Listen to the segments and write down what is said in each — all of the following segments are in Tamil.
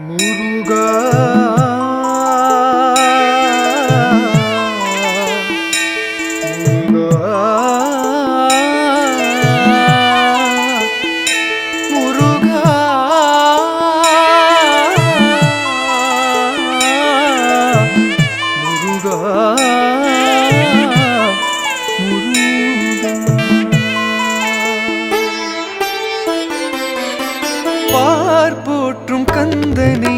무르가 무르가 போற்றும்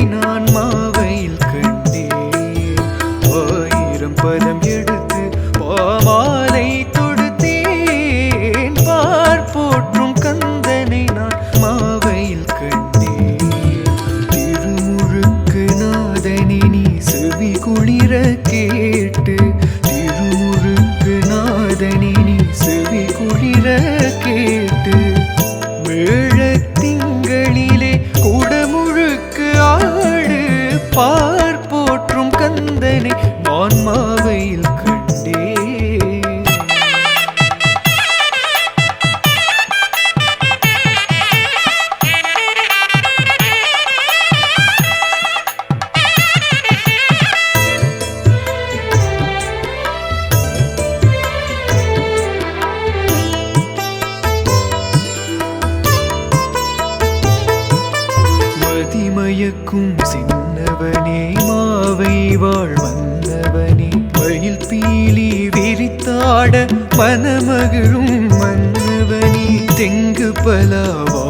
இருக்கும் சின்னவனே மாவை வாழ் வந்தவனே. வழியில் பீலி விரித்தாட மனமகிழும் மன்னவனே தெங்கு பலாவா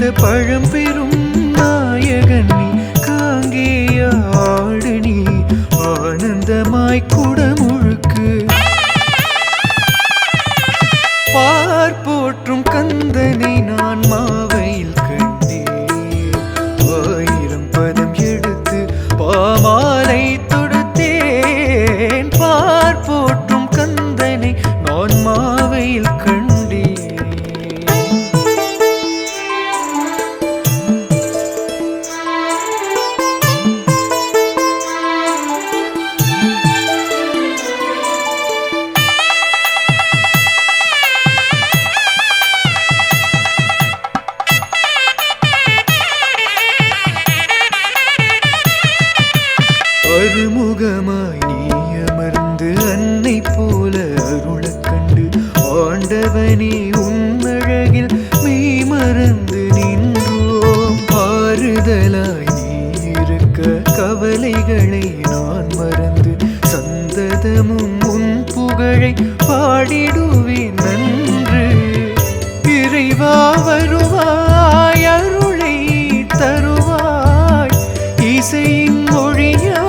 வைத்த பழம்பெரும் நாயகன் நீ காங்கேயாடு நீ ஆனந்தமாய் குடமுழுக்கு. பார் போற்றும் கந்தனை நான் மாவையில் கண்டேன். ஆயிரம் பதம் எடுத்து பாமாலை தொடுத்தேன். பார் போற்றும் கந்தனை நான் மாவையில் கண்டேன். காதலாய் நீ இருக்க கவலைகளை நான் மறந்து சந்ததமும் உன் புகழை பாடிடுவேன் நன்று. இறைவா வருவாய் அருளை தருவாய். இசையின் மொழியா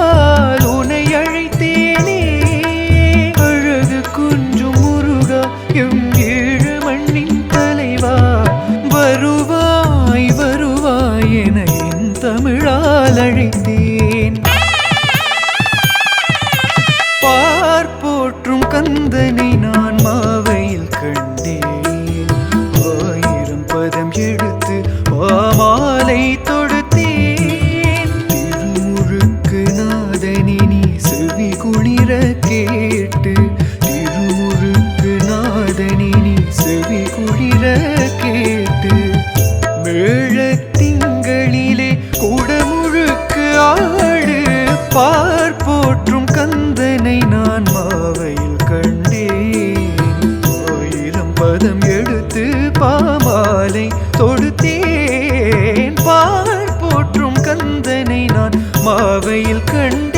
போற்றும் கந்தனை நான் பாமாலை தொடுத்தேன். பால் போற்றும் கந்தனை நான் மாவையில் கண்டேன்